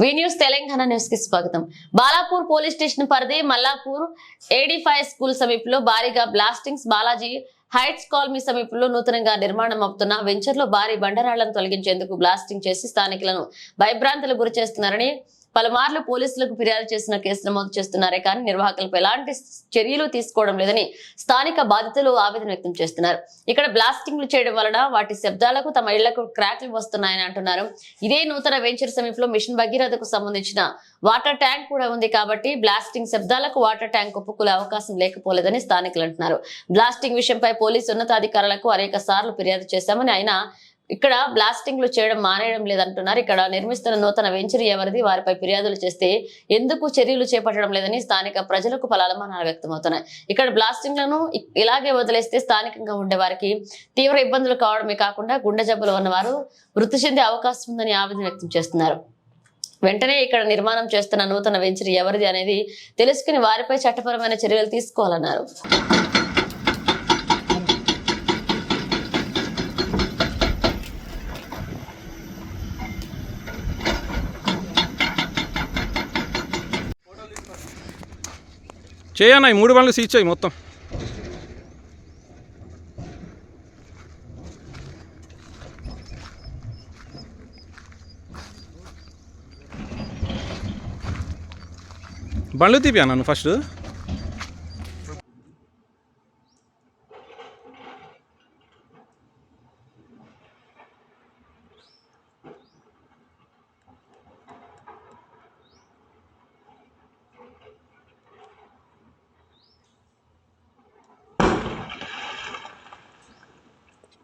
వి news Telangana న్యూస్కి స్వాగతం. Balapur police station పరిధి మల్లాపూర్ ఏడీ ఫైవ్ స్కూల్ సమీపంలో భారీగా బ్లాస్టింగ్స్ బాలాజీ హైట్స్ కాలనీ సమీపంలో నూతనంగా నిర్మాణం అవుతున్న వెంచర్లో భారీ బండరాళ్ళను తొలగించేందుకు బ్లాస్టింగ్ చేసి స్థానికులను భయభ్రాంతులకు గురి చేస్తున్నారని పలుమార్లు పోలీసులకు ఫిర్యాదు చేసిన కేసు నమోదు చేస్తున్నారే కానీ నిర్వాహకులపై ఎలాంటి చర్యలు తీసుకోవడం లేదని స్థానిక బాధితులు ఆవేదన వ్యక్తం చేస్తున్నారు. ఇక్కడ బ్లాస్టింగ్లు చేయడం వలన వాటి శబ్దాలకు తమ ఇళ్ళకు క్రాక్లు వస్తున్నాయని అంటున్నారు. ఇదే నూతన వెంచర్ సమీపంలో మిషన్ భగీరథకు సంబంధించిన వాటర్ ట్యాంక్ కూడా ఉంది కాబట్టి బ్లాస్టింగ్ శబ్దాలకు వాటర్ ట్యాంక్ ఒప్పుకునే అవకాశం లేకపోలేదని స్థానికులు అంటున్నారు. బ్లాస్టింగ్ విషయంపై పోలీసు ఉన్నతాధికారులకు అనేక సార్లు ఫిర్యాదు చేశామని ఆయన ఇక్కడ బ్లాస్టింగ్లు చేయడం మానేయడం లేదంటున్నారు. ఇక్కడ నిర్మిస్తున్న నూతన వెంచర్ ఎవరిది? వారిపై ఫిర్యాదులు చేస్తే ఎందుకు చర్యలు చేపట్టడం లేదని స్థానిక ప్రజలకు పలు అనుమానాలు వ్యక్తమవుతున్నాయి. ఇక్కడ బ్లాస్టింగ్లను ఇలాగే వదిలేస్తే స్థానికంగా ఉండే వారికి తీవ్ర ఇబ్బందులు కావడమే కాకుండా గుండె జబ్బులు ఉన్నవారు మృతి చెందే అవకాశం ఉందని ఆవేదన వ్యక్తం చేస్తున్నారు. వెంటనే ఇక్కడ నిర్మాణం చేస్తున్న నూతన వెంచర్ ఎవరిది అనేది తెలుసుకుని వారిపై చట్టపరమైన చర్యలు తీసుకోవాలన్నారు. చేయన్న ఈ మూడు బండ్లు సీచ్ చేయి మొత్తం. బండ్లు తీపి అన్న నువ్వు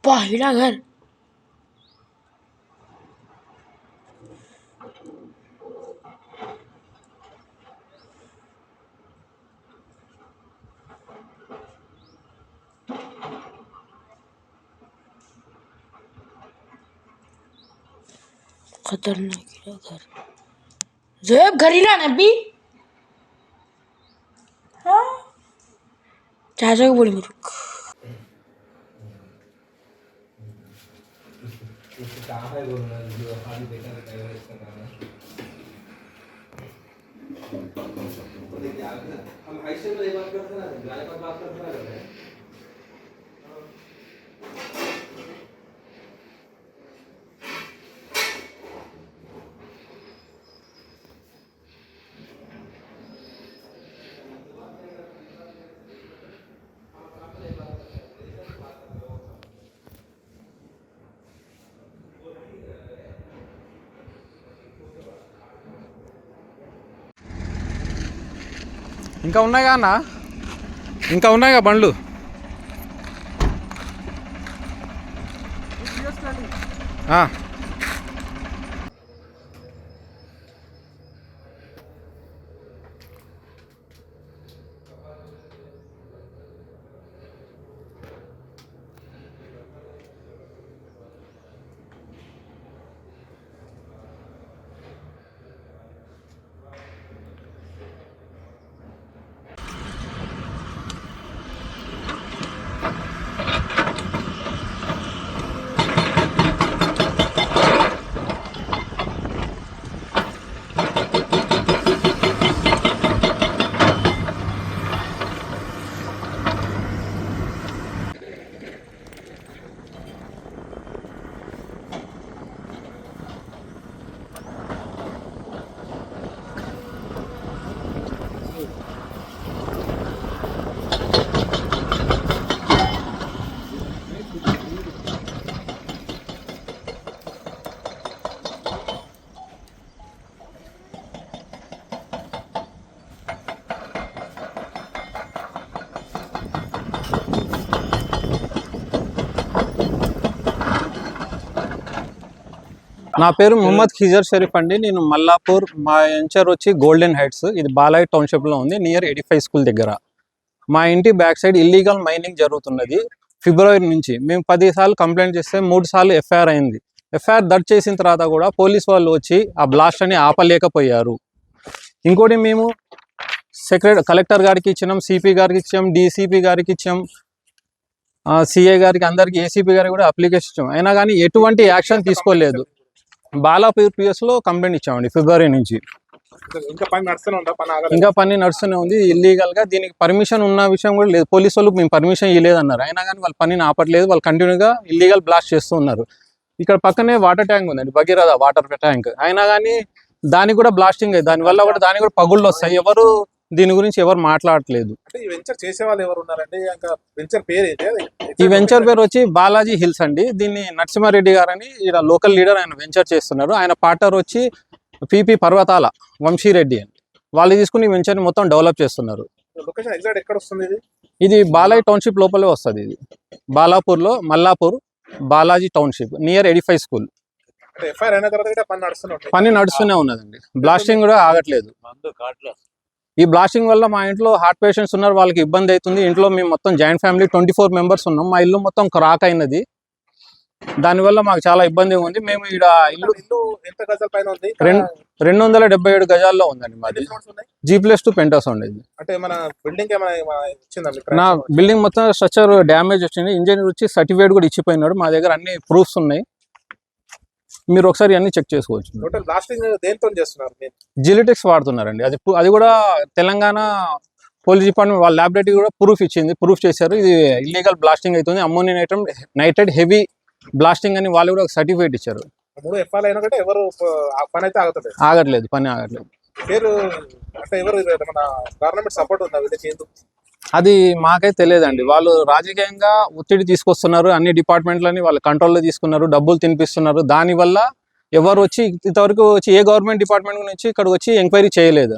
पहला घर। खतरनाक हीरा घर। जोएब घर हीरा नबी हाँ। चाचा को बोली मेरे को है वो, जो पानी देखा था कैमरा इसका नाम है तो देखिए, आप ना, हम हाई स्टेप में बात करते ना गाने पर बात करते ना करते हैं ఇంకా ఉన్నాయిగా అన్న? ఇంకా ఉన్నాయిగా బండ్లు? నా పేరు ముహమ్మద్ ఖిజర్ షరీఫ్ అండి. నేను మల్లాపూర్ మా ఎంచర్ వచ్చి గోల్డెన్ హైట్స్ ఇది బాలాయ్ టౌన్షిప్లో ఉంది. నియర్ ఎయిటీ స్కూల్ దగ్గర. మా ఇంటి బ్యాక్ సైడ్ ఇల్లీగల్ మైనింగ్ జరుగుతున్నది. ఫిబ్రవరి నుంచి. మేము పది సార్లు కంప్లైంట్ చేస్తే మూడు సార్లు ఎఫ్ఐఆర్ అయింది. ఎఫ్ఐఆర్ దర్జ్ చేసిన తర్వాత కూడా పోలీస్ వాళ్ళు వచ్చి ఆ బ్లాస్ట్ అని ఆపలేకపోయారు. ఇంకోటి మేము సెక్రటరీ కలెక్టర్ గారికి ఇచ్చినాం సిపి గారికి ఇచ్చాం డిసిపి గారికి ఇచ్చాం సిఐ గారికి అందరికి ఏసీపీ గారికి కూడా అప్లికేషన్ ఇచ్చాం. అయినా కానీ ఎటువంటి యాక్షన్ తీసుకోలేదు. బాలాపూర్ పిఎస్లో కంప్లైంట్ ఇచ్చామండి ఫిబ్రవరి నుంచి. ఇంకా పని నడుస్తూనే ఉందా? పని ఆగలేదు? ఇంకా పని నడుస్తూనే ఉంది ఇల్లీగల్గా దీనికి పర్మిషన్ ఉన్న విషయం కూడా లేదు. పోలీసు వాళ్ళకి మేము పర్మిషన్ ఇవ్వలేదు అన్నారు అయినా కానీ వాళ్ళు పనిని ఆపట్లేదు వాళ్ళు కంటిన్యూగా ఇల్లీగల్ బ్లాస్ట్ చేస్తూ ఉన్నారు. ఇక్కడ పక్కనే వాటర్ ట్యాంక్ ఉందండి భగీరథ వాటర్ ట్యాంక్ అయినా కానీ దానికి కూడా బ్లాస్టింగ్ అయ్యి దాని వల్ల కూడా దానికి కూడా పగుళ్ళు వస్తాయి. ఎవరు దీని గురించి ఎవరు మాట్లాడట్లేదు. అంటే ఈ వెంచర్ చేసే వాళ్ళు ఎవరు ఉన్నారండి? ఇంకా వెంచర్ పేరు అది? ఈ వెంచర్ పేరు వచ్చి బాలాజీ హిల్స్ అండి. దీన్ని నరసింహారెడ్డి గారని ఇక్కడ లోకల్ లీడర్ ఆయన వెంచర్ చేస్తున్నారు. ఆయన పార్ట్నర్ వచ్చి పిపి పర్వతాల వంశీరెడ్డి అని. వాళ్ళు తీసుకుని ఈ వెంచర్ని మొత్తం డెవలప్ చేస్తున్నారు. లొకేషన్ ఎగ్జాక్ట్ ఎక్కడ వస్తుంది ఇది? ఇది బాలాజీ టౌన్షిప్ లోపలే వస్తుంది ఇది. బాలాపూర్లో Mallapur Balaji township near Edify school. పని నడుస్తూనే ఉన్నదండి. బ్లాస్టింగ్ కూడా ఆగట్లేదు. ఈ బ్లాస్టింగ్ వల్ల మా ఇంట్లో హార్ట్ పేషెంట్స్ ఉన్నారు వాళ్ళకి ఇబ్బంది అవుతుంది. ఇంట్లో మేము మొత్తం joint family twenty four members ఉన్నాం. మా ఇల్లు మొత్తం క్రాక్ అయినది. దానివల్ల మాకు చాలా ఇబ్బంది ఉంది. మేము ఇక్కడ ఇల్లు ఇల్లు ఎంత గజాల పైన ఉంది? రెండు- వందల డెబ్బై ఏడు గజాల్లో ఉందండి మాది. జీ ప్లస్ టూ పెంటోస్ ఉండేది నా బిల్డింగ్ మొత్తం స్ట్రక్చర్ డ్యామేజ్ వచ్చింది. ఇంజనీర్ వచ్చి సర్టిఫికేట్ కూడా ఇచ్చిపోయినాడు. మా దగ్గర అన్ని ప్రూఫ్స్ ఉన్నాయి. మీరు ఒకసారి అన్ని చెక్ చేసుకోవచ్చు. టోటల్ బ్లాస్టింగ్ దేంతో చేస్తున్నారు జిలిటిక్స్ వాడుతున్నారండి. అది అది కూడా తెలంగాణ పోలీస్ డిపార్ట్మెంట్ వాళ్ళ ల్యాబొరేటరీ కూడా ప్రూఫ్ ఇచ్చింది. ప్రూఫ్ చేశారు. ఇది ఇల్లీగల్ బ్లాస్టింగ్ అవుతుంది. అమ్మోనియం నైట్రమ్ నైటెడ్ హెవీ బ్లాస్టింగ్ అని వాళ్ళు కూడా ఒక సర్టిఫికేట్ ఇచ్చారు. మూడు ఎఫ్ఐఆర్ అయినా కూడా ఎవరు ఆ పని అయితే ఆగుతుంది ఆగట్లేదు. పని ఆగట్లేదు. పేరు అంటే ఎవరు మన గవర్నమెంట్ సపోర్ట్ ఉందా వీళ్ళకి? ఎందుకు అది మాకైతే తెలియదండి. వాళ్ళు రాజకీయంగా ఒత్తిడి తీసుకొస్తున్నారు. అన్ని డిపార్ట్మెంట్లని వాళ్ళు కంట్రోల్లో తీసుకున్నారు. డబ్బులు తినిపిస్తున్నారు. దానివల్ల ఎవరు వచ్చి ఇంతవరకు వచ్చి ఏ గవర్నమెంట్ డిపార్ట్మెంట్ నుంచి ఇక్కడికి వచ్చి ఎంక్వైరీ చేయలేదు.